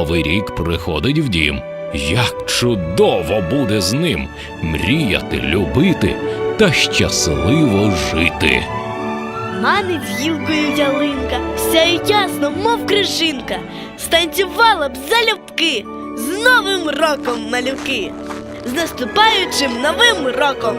Новий рік приходить в дім. Як чудово буде з ним мріяти, любити та щасливо жити. Манить з гілкою ялинка, сяє ясно, мов крижинка, станцювала б залюбки з новим роком малюки, з наступаючим новим роком.